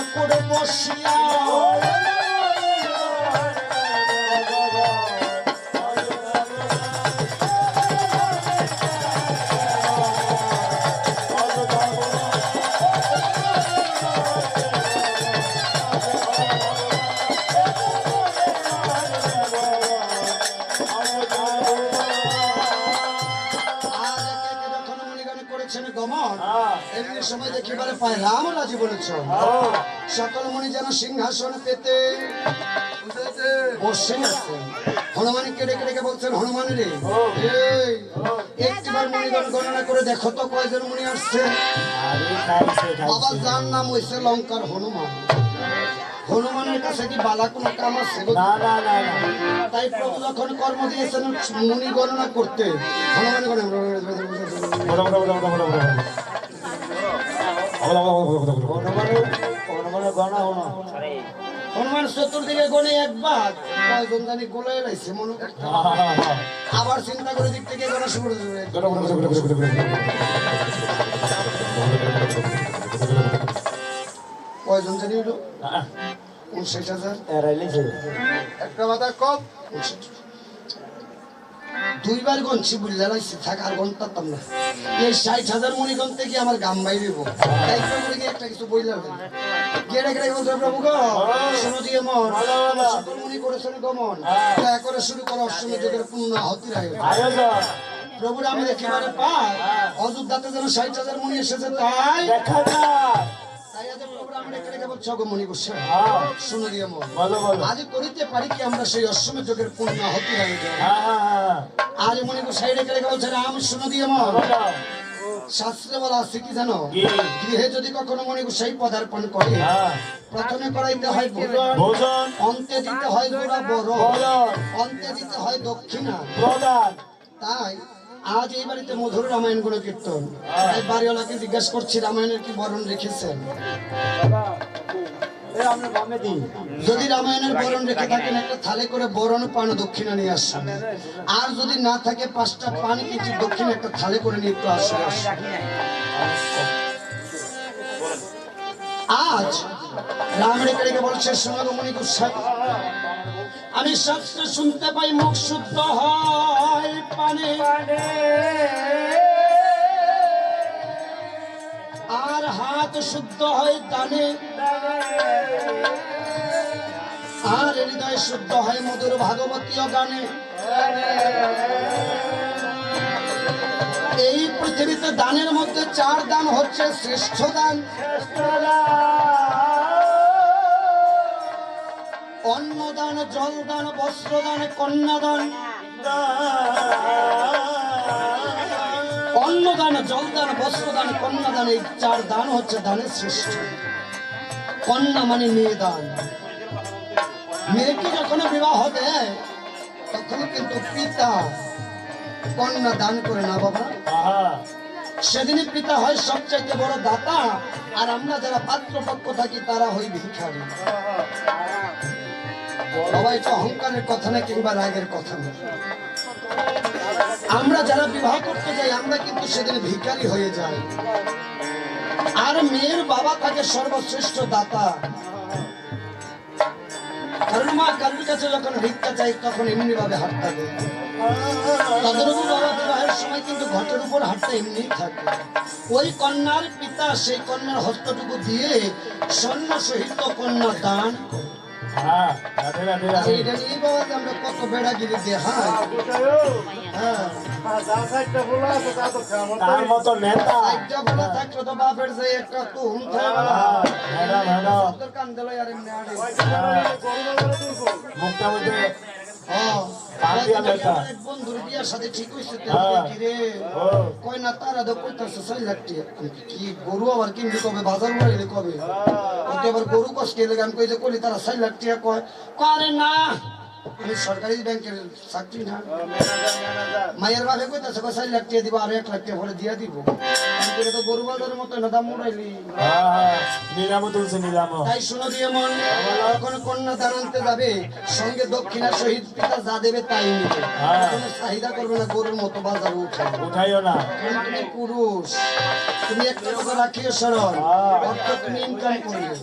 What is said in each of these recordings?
চিত্রকূট বসিয়া। গমন এমনি সময় দেখিবারে পায় রাম রাজি বলেছ। সকল মুনি যেন সিংহাসন পেতে বসে আছে হনুমান কেড়ে কেড়ে কে বলছেন হনুমান রে একটিবার মুনিগণ গণনা করে দেখো তো কয়জন মুনি আসছে বাবা যার নাম হয়েছে লঙ্কার হনুমান হনুমানের কাছে কি বালা কোনো কাম আছে তাই প্রভু যখন কর্ম দিয়েছেন মুনি গণনা করতে হনুমান গণনা হনুমান চতুর্দিকে গণে একবার কয়জন জানি গোলে লাইছে মনে আবার চিন্তা করে দিক থেকে গণা শুরু করে কয়জন জানি হলো? উনষাট হাজার। একটা মাথা কম উনষাট। দুইবার গনছি বুঝলে লাইছি থাক আর গনতাম না। এই ষাট হাজার মনি গনতে কি আমার গাম বাইরে তাই একটা কিছু বইলাম গেড়ে গেড়ে বলছে প্রভু গো দিয়ে মন। সকল মনি করেছেন গমন দয়া করে শুরু করো অষ্টমী যুগের পূর্ণ আহতির আয়োজন আয়োজন প্রভুর আমি একেবারে পাই অযোধ্যাতে যেন ষাট হাজার মনি এসেছে তাই। দেখা যায় তাই আজ মনি হ্যাঁ। মন। আজ করিতে পারি কি আমরা সেই অষ্টমী যুগের পূর্ণ আহতির আয়োজন হ্যাঁ হ্যাঁ আজ মনে করি সাইডে রেখে বলছে রাম শুনো দিয়ে শাস্ত্রে বলা আছে কি জানো? গৃহে যদি কখনো মনে সেই পদার্পণ করে প্রথমে করাইতে হয় ভোজন। অন্তে দিতে হয় বড় অন্তে দিতে হয় দক্ষিণা। তাই আজ এই বাড়িতে মধুর রামায়ণগুলো কীর্তন তাই বাড়িওয়ালাকে জিজ্ঞেস করছি রামায়ণের কি বরণ রেখেছেন? যদি রামায়ণের বরণ রেখে থাকেন একটা থালে করে বরণ পান দক্ষিণা নিয়ে আসেন। আর যদি না থাকে পাঁচটা পান কিছু দক্ষিণ একটা থালে করে নিয়ে একটু আসে আসেন। আজ রাম রেখে রেখে বলছে সোনারমণি গোস্বামী আমি শাস্ত্রে শুনতে পাই মুখ শুদ্ধ হয় পানে। আর হাত শুদ্ধ হয় দানে আর হৃদয় শুদ্ধ হয় মধুর ভাগবতীয় গানে। এই পৃথিবীতে দানের মধ্যে চার দান হচ্ছে শ্রেষ্ঠ দান। অন্নদান, জলদান, বস্ত্রদান, কন্যাদান। অন্নদান, জলদান, বস্ত্রদান, কন্যাদান, এই চার দান হচ্ছে দানের শ্রেষ্ঠ কন্যা মানে মেয়ে দান। মেয়েকে যখন বিবাহ দেয় তখন কিন্তু পিতা কন্যা দান করে না বাবা। সেদিনই পিতা হয় সবচাইতে বড় দাতা, আর আমরা যারা পাত্রপক্ষ থাকি, তারা হই ভিখারি। বাবা এটা অহংকারের কথা না কিংবা রাগের কথা না আমরা যারা বিবাহ করতে যাই, আমরা কিন্তু সেদিন ভিখারি হয়ে যাই। আর মেয়ের বাবা থাকে সর্বশ্রেষ্ঠ দাতা। কারণ মা কারোর কাছে যখন ভিক্ষা চাই, তখন এমনি ভাবে হাত থাকে। তদরূপ বাবা বিবাহের সময় কিন্তু ঘটের উপর হাতটা এমনি থাকে। ওই কন্যার পিতা সেই কন্যার হস্তটুকু দিয়ে স্বর্ণ সহিত কন্যা দান করে। হ্যাঁ রাধে রাধে রাধে। এইটা নিয়ে বাবা আমরা কত বেড়াগিরি দিয়ে হ্যাঁ? হ্যাঁ তার মতো নেতা। একটা বলা থাকলে তো বাপের যে একটা তুম হ্যাঁ, ম্যাডাম ম্যাডাম কান দিল আর এমনি আড়ে। মুখটা মধ্যে হ্যাঁ পাপিয়া বেটা। এক বন্ধুর বিয়ার সাথে ঠিক হয়েছে হ্যাঁ। কয় না তারা তো কইতাছে চার লাখ কি, গরু আবার কিনবি কবে? বাজার বাড়াইলে কবে? আবার গরু কষ্ট এলে আমি কই যে কলি তারা চার লাখ টাকা কয়। করে না আমি সরকারি ব্যাংকের চাকরি না। মায়ের বাপে কইতাছে কয় চার লাখ টাকা দিব আর এক লাখ টাকা পরে দিয়ে দিব। আমি করে তো গরু বাজারের মতো না দাম উড়াইলি। হ্যাঁ হ্যাঁ তুলছে নিলামও তাই শুনো দিয়ে মন যখন কন্যা দান আনতে যাবে সঙ্গে দক্ষিণা শহীদ পিতা যা দেবে তাই নিবে। হ্যাঁ। কোনো চাহিদা করবে না গরুর মতো বাজারে উঠে উঠাইও না। তুমি পুরুষ। তুমি একটা কথা রাখিও স্মরণ অর্থ তুমি ইনকাম করবে।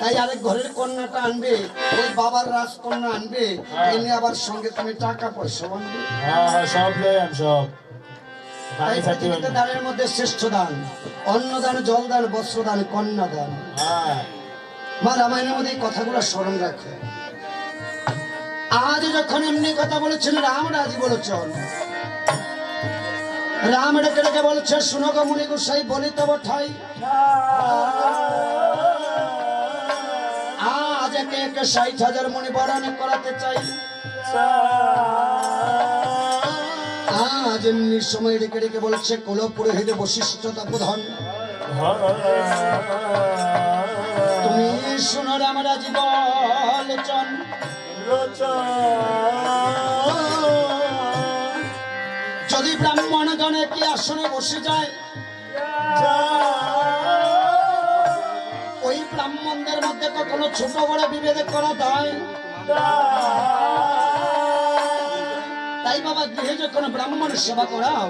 তাই আরেক ঘরের কন্যাটা আনবে ওই বাবার রাজকন্যা আনবে এনে আবার সঙ্গে তুমি টাকা পয়সা আনবে হ্যাঁ হ্যাঁ সব সব। তাই পৃথিবীতে দানের মধ্যে শ্রেষ্ঠ দান অন্নদান জলদান বস্ত্রদান কন্যাদান। হ্যাঁ। মা রামায়ণের মধ্যে এই কথাগুলো স্মরণ রাখে। আজ যখন এমনি কথা বলেছেন রাম রাজি বলেছেন। রাম ডেকে ডেকে বলছে শুনো গো মুনি গোসাই বলি তব ঠাই। একে একে ষাট হাজার মনি বরণ করাতে চাই। আজ এমনি সময় বলছে কুল পুরোহিত তুমি বলচন যদি ব্রাহ্মণ গণে কি আসনে বসে যায় মধ্যে কখনো ছোট বড় বিভেদ করা যায়? তাই বাবা গৃহে যখন ব্রাহ্মণ সেবা করাও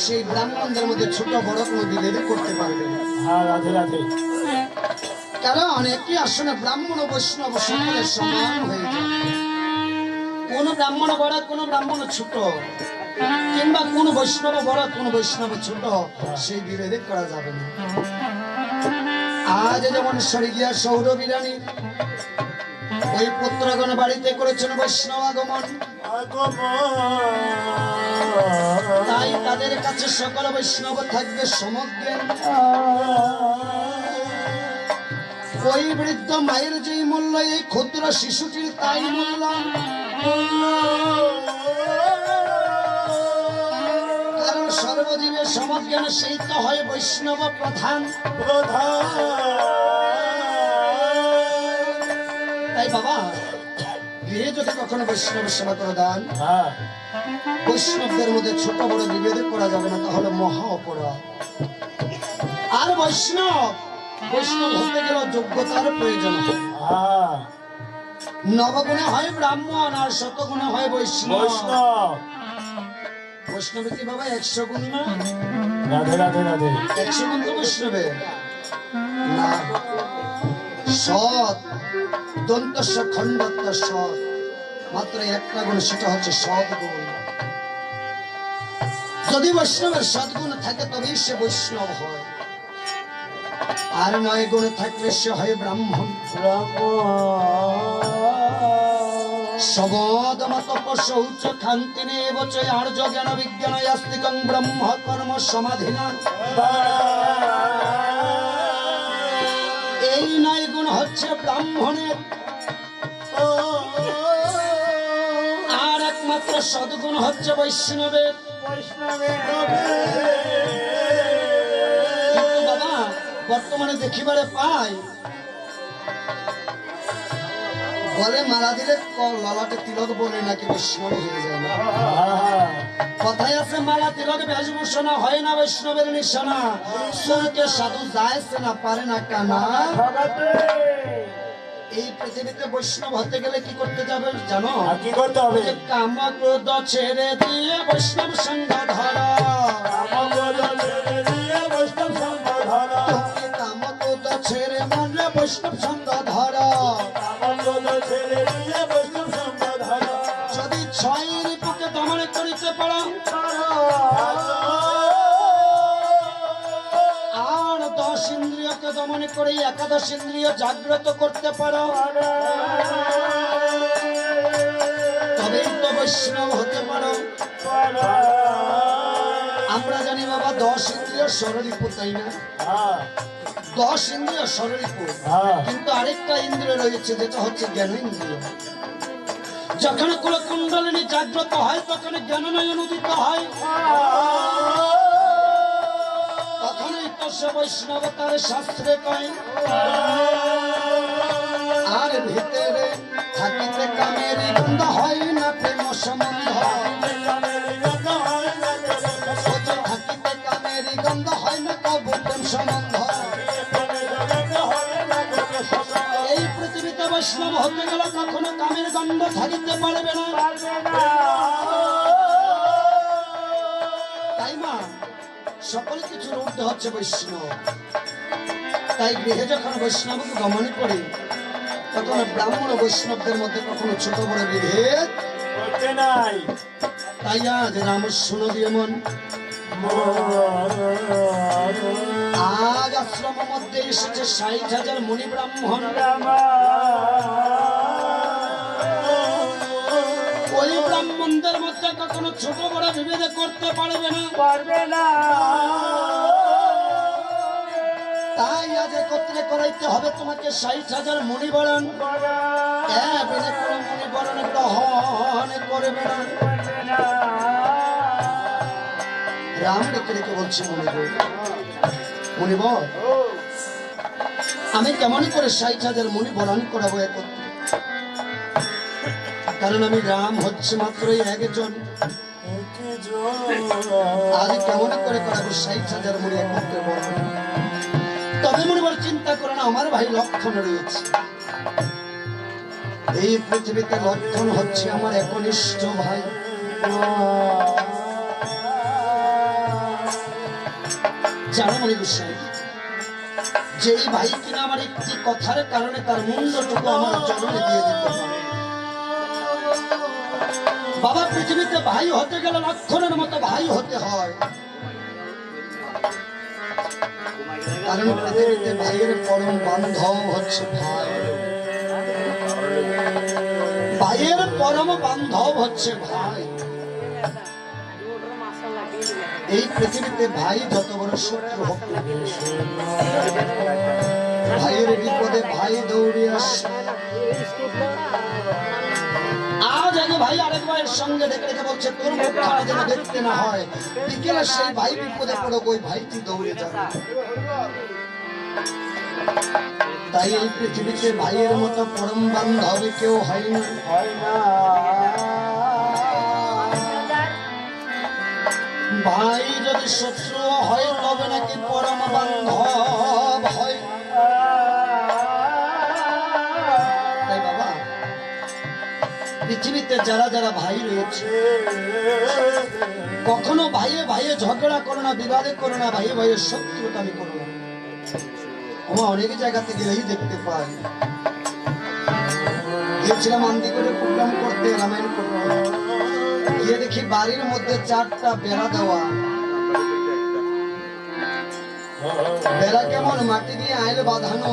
সেই ব্রাহ্মণদের মধ্যে ছোট বড় কোনো বিভেদ করতে পারবে না। হ্যাঁ রাধে রাধে। কারণ একই আসনে ব্রাহ্মণ ও বৈষ্ণব সকলের সমান হয়ে যায়। কোন ব্রাহ্মণ বড় কোন ব্রাহ্মণ ছোট। কিংবা কোন বৈষ্ণব বড় কোন বৈষ্ণব ছোট সেই বিভেদে করা যাবে না। আজ যেমন স্বর্গীয় সৌর বিরানী, ওই পুত্রগণ বাড়িতে করেছেন বৈষ্ণব আগমন। তাই তাদের কাছে সকল বৈষ্ণব থাকবে সমজ্ঞান ওই বৃদ্ধ মায়ের যেই মূল্য, এই ক্ষুদ্র শিশুটির তাই মূল্য। সর্বজীবের সমজ্ঞান সেই তো হয় বৈষ্ণব প্রধান। তাই বাবা গৃহে যদি কখনো বৈষ্ণব সেবা করে দেন হ্যাঁ। বৈষ্ণবদের মধ্যে ছোট বড় বিভেদ করা যাবে না তাহলে মহা অপরাধ। আর বৈষ্ণব বৈষ্ণব হতে গেলে যোগ্যতার প্রয়োজন হয়। হ্যাঁ। নবগুণে হয় ব্রাহ্মণ আর শতগুণে হয় বৈষ্ণব। বৈষ্ণব কি বাবা একশো গুণ না? রাধে রাধে রাধে। একশো গুণ তো বৈষ্ণবে। না। সৎ। খণ্ডত্ব সৎ। মাত্র একটা গুণ সেটা হচ্ছে সৎ গুণ। যদি বৈষ্ণবের সদ্গুণ থাকে তবেই সে বৈষ্ণব হয়। আর নয় গুণ থাকলে সে হয় ব্রাহ্মণ। ব্রাহ্মণ। সবদমত শৌচ খান্তিনে বচয় আর্য জ্ঞান বিজ্ঞান আস্তিকং ব্রহ্ম কর্ম সমাধিনা এই নয় গুণ হচ্ছে ব্রাহ্মণের। আর একমাত্র সদ্গুণ হচ্ছে বৈষ্ণবের। বাবা, বর্তমানে দেখিবারে পাই গলে মালা দিলে ললাটে তিলক বলে নাকি বৈষ্ণব হয়ে যায় না? কথায় আছে মালা তিলক বেশভূষণ হয় না বৈষ্ণবের নিশানা। সুরকে সাধু যায়ছে না পারে না কানা। এই পৃথিবীতে বৈষ্ণব হতে গেলে কি করতে যাবে জানো? কি করতে হবে? যে কাম ক্রোধ ছেড়ে দিয়ে বৈষ্ণব সঙ্গ ধরা কাম ক্রোধ ছেড়ে মনে বৈষ্ণব সঙ্গ দমন করে একাদশ ইন্দ্রিয় জাগ্রত করতে পারো। তবেই তো বৈষ্ণব হতে পারো। আমরা জানি বাবা দশ ইন্দ্রিয় সরলিপু তাই না? দশ ইন্দ্রিয় সরলিপু হ্যাঁ। কিন্তু আরেকটা ইন্দ্রিয় রয়েছে যেটা হচ্ছে জ্ঞান ইন্দ্রিয় যখন কোনো কুণ্ডলিনী জাগ্রত হয় তখন জ্ঞাননয়ন উদিত হয়। আদর্শ বৈষ্ণব তার শাস্ত্রে কয়, আর ভিতরে থাকিতে কামের গন্ধ হয় না প্রেম সম্বন্ধ থাকিতে কামের গন্ধ হয় না কব প্রেম সম্বন্ধ এই বৈষ্ণব হতে গেলে কখনো কামের গন্ধ থাকিতে পারবে না। সকল কিছুর ঊর্ধ্বে হচ্ছে বৈষ্ণব। তাই গৃহে যখন বৈষ্ণবকে গমন করে, তখন ব্রাহ্মণ বৈষ্ণবদের মধ্যে কখনো ছোট বড় বিভেদ নাই। তাই আজ রাম শুনো দিয়ে মন। আজ আশ্রম মধ্যে এসেছে ষাট হাজার মুনি ব্রাহ্মণ। কখনো ছোট বড় বিভেদ করতে পারবে না। পারবে না। তাই আজ একত্রে করাইতে হবে তোমাকে ষাট হাজার হ্যাঁ কোনো গ্রহণ করবে না। রাম ডেকে ডেকে বলছে বল আমি কেমন করে ষাট হাজার মনি বরণ করাবো একত্রে? কারণ আমি রাম হচ্ছে মাত্র একজন। করে করাবো ষাট হাজার একত্রে বরণ তবে চিন্তা করো না, আমার ভাই লক্ষণ রয়েছে। এই পৃথিবীতে লক্ষণ হচ্ছে আমার একনিষ্ঠ ভাই। জানো মনে যেই ভাই কিনা আমার একটি কথার কারণে তার মূল্যটুকু আমার চরণে দিয়ে দিতে পারে। বাবা, পৃথিবীতে ভাই হতে গেলে লক্ষণের মতো ভাই হতে হয়। কারণ পৃথিবীতে ভাইয়ের পরম বান্ধব হচ্ছে ভাই। ভাইয়ের পরম বান্ধব হচ্ছে ভাই। এই পৃথিবীতে ভাই যত বড় শত্রু হোক ভাইয়ের বিপদে ভাই দৌড়ে আসে। ভাই, আরেক ভাইয়ের সঙ্গে বলছে, তোর যেন দেখতে না হয়। বিকেলে সেই ভাই বিপদে ওই ভাইটি দৌড়ে যাবে। তাই এই পৃথিবীতে ভাইয়ের মতো পরম বান্ধব কেউ হয় না হয় না। ভাই যদি শত্রু হয়, তবে নাকি পরম বান্ধব হয়? পৃথিবীতে যারা যারা ভাই রয়েছে, কখনো ভাইয়ে ভাইয়ে ঝগড়া করো না, বিবাদে করো না, ভাইয়ে ভাইয়ের শত্রুতামি করো না। আমার অনেক জায়গাতে গেলেই দেখতে পাই। গিয়েছিলাম আন্দি করে প্রোগ্রাম করতে, রামায়ণ করতে। গিয়ে দেখি বাড়ির মধ্যে চারটা বেড়া দেওয়া। বেড়া কেমন, মাটি দিয়ে আইলে বাঁধানো।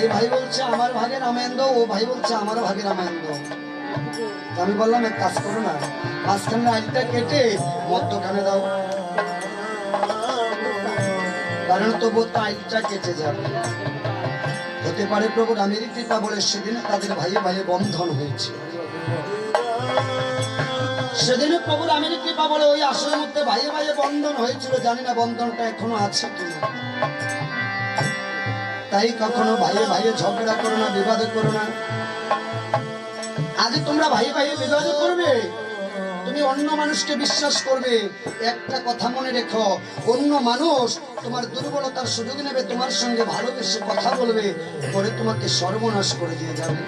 এই ভাই বলছে, আমার ভাগে রামায়ণ দাও, ও ভাই বলছে আমার ভাগে রামায়ণ দাও। আমি বললাম, এক কাজ করো না, মাঝখানে আইলটা কেটে মধ্যখানে দাও। কারণ তো আইলটা কেটে যাবে। হতে পারে প্রভু রামের কৃপা বলে সেদিন তাদের ভাইয়ে ভাইয়ে বন্ধন হয়েছে। সেদিনে প্রভু রামের কৃপা বলে ওই আসরের মধ্যে ভাইয়ে ভাইয়ে বন্ধন হয়েছিল, জানি না বন্ধনটা এখনও আছে কিনা। তাই কখনো ভাইয়ে ভাইয়ে ঝগড়া করো না, বিবাদ করো না। তোমরা ভাই ভাইয়ে বিবাদ করবে। তুমি অন্য মানুষকে বিশ্বাস করবে। একটা কথা মনে রেখো, অন্য মানুষ তোমার দুর্বলতার সুযোগ নেবে, তোমার সঙ্গে ভালোবেসে কথা বলবে, পরে তোমাকে সর্বনাশ করে দিয়ে যাবে।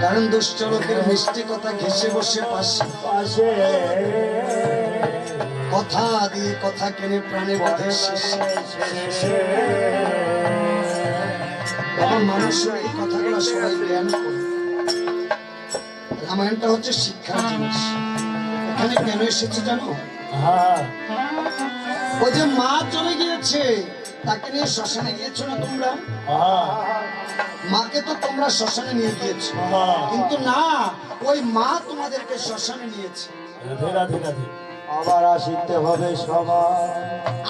কারণ দুষ্ট লোকের মিষ্টি কথা ঘেসে বসে পাশে। পাশে কথা দিয়ে কথা কেনে প্রাণে বাধে শেষে। বাবা মানুষ এই কথাগুলো সবাই জ্ঞান করে। রামায়ণটা হচ্ছে শিক্ষার জিনিস। এখানে কেন এসেছে জানো? হ্যাঁ। ওই যে মা চলে গিয়েছে তাকে নিয়ে শ্মশানে গিয়েছো না তোমরা? হ্যাঁ। মাকে তো তোমরা শ্মশানে নিয়ে গিয়েছো। হ্যাঁ। কিন্তু না ওই মা তোমাদেরকে শ্মশানে নিয়েছে। আবার আসিতে হবে সবার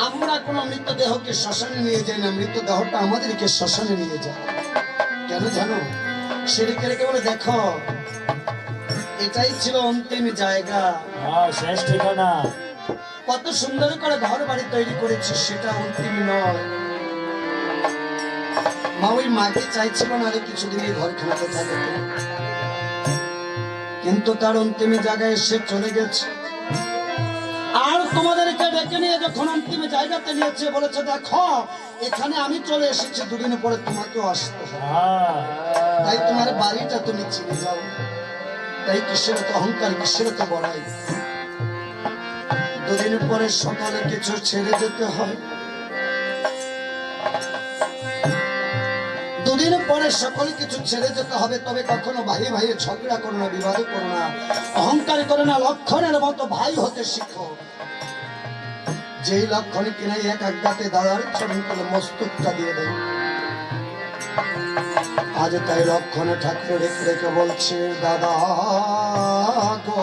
আমরা কোনো মৃতদেহকে শ্মশানে নিয়ে যাই না মৃতদেহটা আমাদেরকে শ্মশানে নিয়ে যায়। কেন জানো? সেদিকে রেখে বলে দেখো এটাই ছিল অন্তিম জায়গা। হ্যাঁ শেষ ঠিকানা। কত সুন্দর করে ঘর বাড়ি তৈরি করেছি সেটা অন্তিম নয়। মা ওই মাকে চাইছিল না আরও কিছুদিন এই ঘরখানাতে থাকে কিন্তু তার অন্তিম জায়গায় সে চলে গেছে। আর তোমাদেরকে ডেকে নিয়ে যখন অন্তিম জায়গাতে নিয়েছে বলেছে দেখো এখানে আমি চলে এসেছি দুদিন পরে তোমাকেও আসতে হ্যাঁ। তাই তোমার বাড়িটা তুমি চিনে যাও তাই কিসের তো অহংকার, কিসের তো বড়াই? দুদিন পরে সকালে কিছু ছেড়ে যেতে হয়। দুদিন পরে সকল কিছু ছেড়ে যেতে হবে, তবে কখনো ভাই ভাই ঝগড়া করো না, বিবাদ করো না। অহংকার করো না, লক্ষণের মতো ভাই হতে শিখো। যেই লক্ষণ কিনা এক আজ্ঞাতে দাদার চরণ মস্তকটা দিয়ে দেয়। আজ তাই লক্ষণে ঠাকুর রেখে রেখে বলছে দাদা গো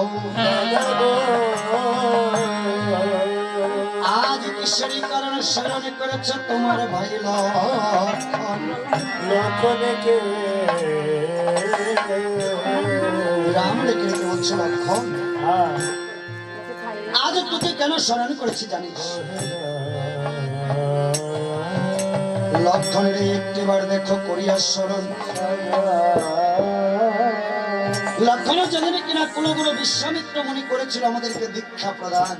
আজ কিশোরী কারণ স্মরণ করেছে তোমার ভাই লক্ষণ। লক্ষণকে রাম রেখে রেখে বলছে লক্ষণ হ্যাঁ। আজ তোকে কেন স্মরণ করেছি জানিস? লক্ষণের এই একটিবার দেখো করিয়া স্মরণ। লক্ষণের যেদিন কিনা কুলগুরু বিশ্বামিত্র মনি করেছিল আমাদেরকে দীক্ষা প্রদান।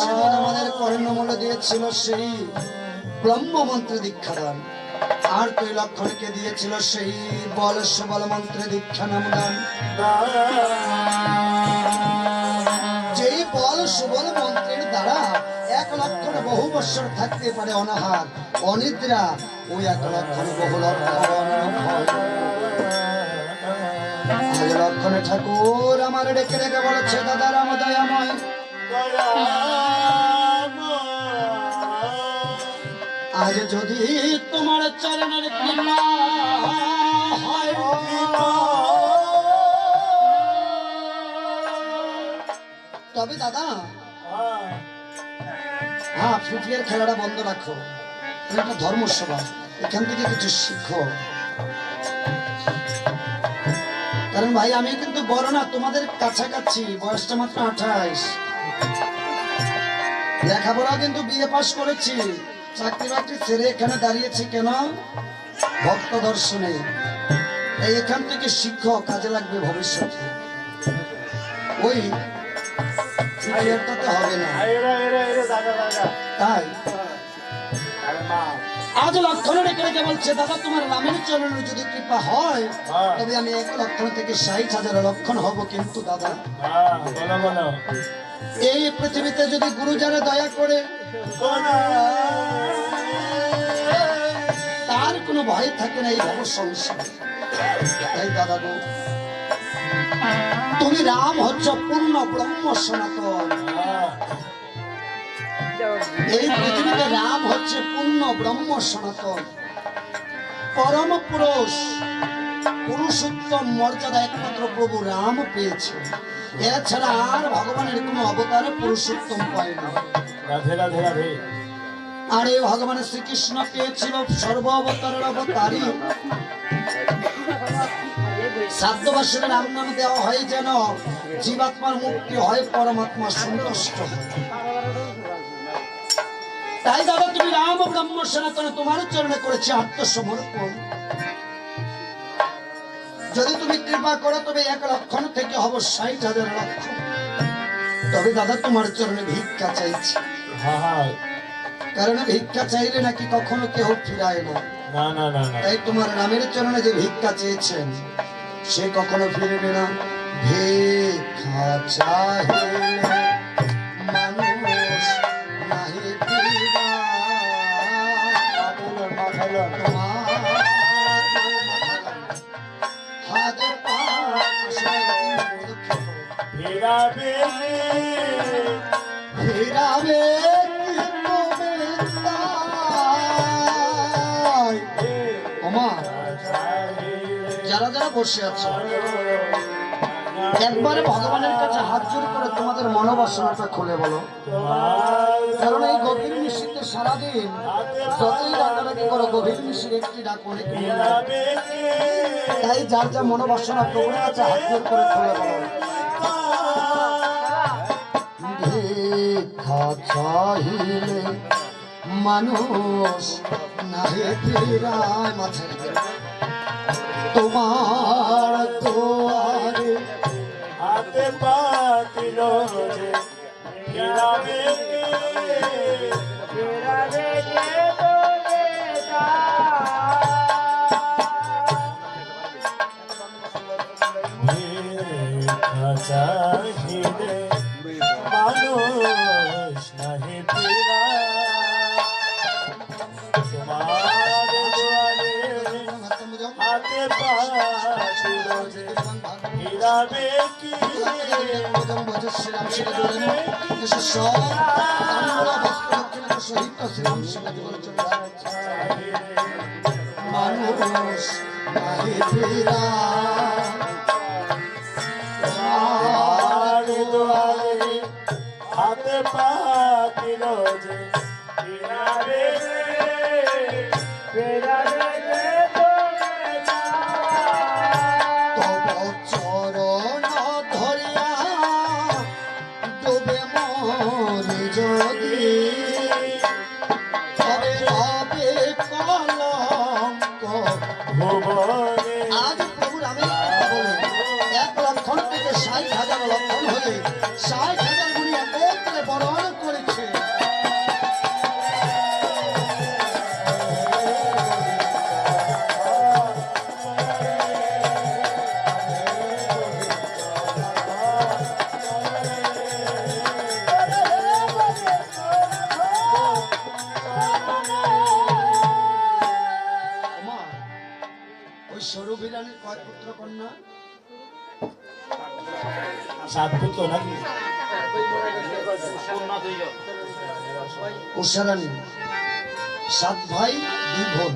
সেদিন আমাদের কর্ণমূল দিয়েছিল সেই ব্রহ্ম মন্ত্রে দীক্ষা দান। আর তুই লক্ষণকে দিয়েছিল সেই বল সবল মন্ত্রে দীক্ষা নাম দান। যেই বল সুবল মন্ত্রের দ্বারা এক লক্ষণে বহু বৎসর থাকতে পারে অনাহার, অনিদ্রা ওই এক লক্ষণে বহু লক্ষণ ঠাকুর আমার ডেকে ডেকে বলেছে, দাদা রাম দয়াময় আজ যদি তোমার চরণের কৃপা হয়, তবে দাদা ফ্রি ফায়ার খেলাটা বন্ধ রাখো। এটা ধর্মসভা। এখান থেকে কিছু শিখো। কারণ ভাই, আমি কিন্তু বড় না, তোমাদের কাছাকাছি। বয়সটা মাত্র লেখাপড়া কিন্তু বিয়ে পাশ করেছি। চাকরি বাকরি ছেড়ে এখানে দাঁড়িয়েছি কেন? ভক্ত দর্শনে। এখান থেকে শিক্ষক কাজে লাগবে ভবিষ্যতে। ওই ক্রিকেটটাতে হবে না। তাই? আজ লক্ষণ রেখে রেখে বলছে দাদা তোমার রামের চরণের যদি কৃপা হয় হ্যাঁ। তবে আমি এক লক্ষণ থেকে ষাট হাজার লক্ষণ হব কিন্তু দাদা। বলো এই পৃথিবীতে যদি গুরু যারা দয়া করে তার কোনো ভয় থাকে না এই ভব সংসারে। তাই দাদা গো তুমি রাম হচ্ছ পূর্ণ ব্রহ্ম সনাতন। এই পৃথিবীতে রাম হচ্ছে পূর্ণ ব্রহ্ম সনাতন। পরম পুরুষ পুরুষোত্তম মর্যাদা একমাত্র প্রভু রাম পেয়েছে। এছাড়া আর ভগবানের কোনো অবতারে পুরুষোত্তম পায়নি রাধে রাধে রাধে। আর এই ভগবান শ্রীকৃষ্ণ পেয়েছিল সর্ব অবতারের অবতারই। সাধ্যবাসের নাম নাম দেওয়া হয় যেন জীবাত্মার মুক্তি হয় পরমাত্মা সন্তুষ্ট হয়। তাই দাদা তুমি রাম ব্রহ্ম সনাতন তোমার চরণে করেছে আত্মসমর্পণ। যদি তুমি কৃপা করো তবে এক লক্ষণ থেকে হব ষাট হাজার লক্ষ। তবে দাদা তোমার চরণে ভিক্ষা চাইছি। হ্যাঁ। কারণ ভিক্ষা চাইলে নাকি কখনো কেউ ফিরায় না। তাই তোমার নামের চরণে যে ভিক্ষা চেয়েছেন সে কখনো ফিরবে না। ভিক্ষা চাহিলে যারা যারা বসে আছে, একবারে ভগবানের কাছে হাত জোড় করে তোমাদের মনোবাসনাটা খুলে বলো। কারণ এই গভীর নিশীতে সারাদিন যতই ডাকাডাকি করো, গভীর নিশীর একটি ডাক অনেক তাই যার যা মনোবাসনা, প্রভুর কাছে হাত জোর করে খুলে বলো। চাহিলে মানুষ নাহে ফিরায় মাথায়। তোমার দুয়ারে হাতে পাতিল ফেরাবে ফেরাবে হাতে ফিরাবে কি? মানুষ আজ একটা বলি এক লক্ষণ থেকে ষাট হাজার লক্ষণ হলে ষাট হাজার উষারানী সাত ভাই দুই বোন।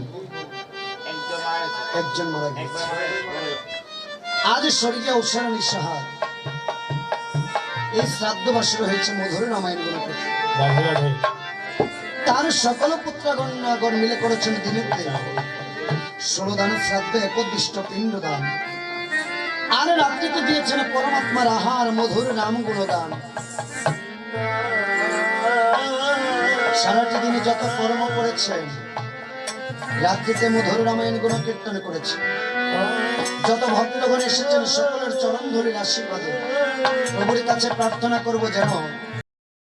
একজন মারা গেছে। আজ স্বর্গীয় উষারানী সাহা এই হয়েছে মধুর রামায়ণ তার সকল পুত্রগণগণ মিলে করেছেন দিনের দিন। ষোলো দানের শ্রাদ্ধ একদিষ্ট পিণ্ড দান। আর রাত্রিতে দিয়েছেন পরমাত্মার আহার মধুর নাম গুণদান। সারাটি দিনে যত কর্ম করেছে, রাত্রিতে মধুর রামায়ণ গুণ কীর্তন করেছে। যত ভক্তগণ এসেছেন, সকলের চরণ ধরে আশীর্বাদে। প্রভুর কাছে প্রার্থনা করব যেন